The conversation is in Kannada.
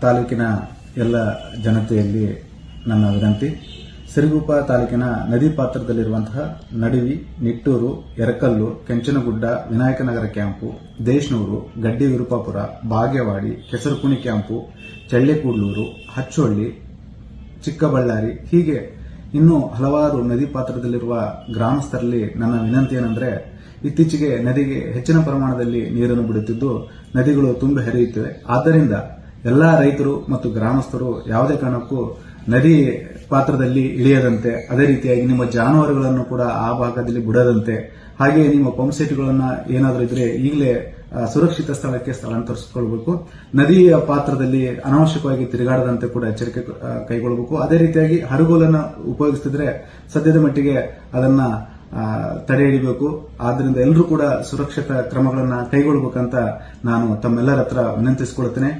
ತಾಲೂಕಿನ ಎಲ್ಲ ಜನತೆಯಲ್ಲಿ ನನ್ನ ವಿನಂತಿ. ಸಿರಿಗುಪ್ಪ ತಾಲೂಕಿನ ನದಿ ಪಾತ್ರದಲ್ಲಿರುವಂತಹ ನಡುವಿ, ನಿಟ್ಟೂರು, ಎರಕಲ್ಲು, ಕೆಂಚನಗುಡ್ಡ, ವಿನಾಯಕನಗರ ಕ್ಯಾಂಪು, ದೇಶನೂರು, ಗಡ್ಡಿ ವಿರುಪಾಪುರ, ಬಾಗೇವಾಡಿ, ಕೆಸರುಕುಣಿ ಕ್ಯಾಂಪು, ಚಳ್ಳೆಕೂಡ್ಲೂರು, ಹಚ್ಚೊಳ್ಳಿ, ಚಿಕ್ಕಬಳ್ಳಾರಿ ಹೀಗೆ ಇನ್ನೂ ಹಲವಾರು ನದಿ ಪಾತ್ರದಲ್ಲಿರುವ ಗ್ರಾಮಸ್ಥರಲ್ಲಿ ನನ್ನ ವಿನಂತಿ ಏನಂದ್ರೆ, ಇತ್ತೀಚೆಗೆ ನದಿಗೆ ಹೆಚ್ಚಿನ ಪ್ರಮಾಣದಲ್ಲಿ ನೀರನ್ನು ಬಿಡುತ್ತಿದ್ದು, ನದಿಗಳು ತುಂಬಿ ಹರಿಯುತ್ತಿವೆ. ಆದ್ದರಿಂದ ಎಲ್ಲಾ ರೈತರು ಮತ್ತು ಗ್ರಾಮಸ್ಥರು ಯಾವುದೇ ಕಾರಣಕ್ಕೂ ನದಿ ಪಾತ್ರದಲ್ಲಿ ಇಳಿಯದಂತೆ, ಅದೇ ರೀತಿಯಾಗಿ ನಿಮ್ಮ ಜಾನುವಾರುಗಳನ್ನು ಕೂಡ ಆ ಭಾಗದಲ್ಲಿ ಬಿಡದಂತೆ ಹಾಗೆ ನಿಮ್ಮ ಪಂಪ್ ಸೆಟ್ಗಳನ್ನು ಏನಾದರೂ ಇದ್ರೆ ಈಗಲೇ ಸುರಕ್ಷಿತ ಸ್ಥಳಕ್ಕೆ ಸ್ಥಳಾಂತರಿಸಿಕೊಳ್ಬೇಕು. ನದಿಯ ಪಾತ್ರದಲ್ಲಿ ಅನಾವಶ್ಯಕವಾಗಿ ತಿರುಗಾಡದಂತೆ ಕೂಡ ಎಚ್ಚರಿಕೆ ಕೈಗೊಳ್ಳಬೇಕು ಅದೇ ರೀತಿಯಾಗಿ ಹರಗೋಲನ್ನು ಉಪಯೋಗಿಸ್ತಿದ್ರೆ ಸದ್ಯದ ಮಟ್ಟಿಗೆ ಅದನ್ನ ತಡೆ ಹಿಡಿಬೇಕು. ಆದ್ದರಿಂದ ಎಲ್ಲರೂ ಕೂಡ ಸುರಕ್ಷಿತ ಕ್ರಮಗಳನ್ನು ಕೈಗೊಳ್ಳಬೇಕಂತ ನಾನು ತಮ್ಮೆಲ್ಲರ ಹತ್ರ ವಿನಂತಿಸಿಕೊಳ್ತೇನೆ.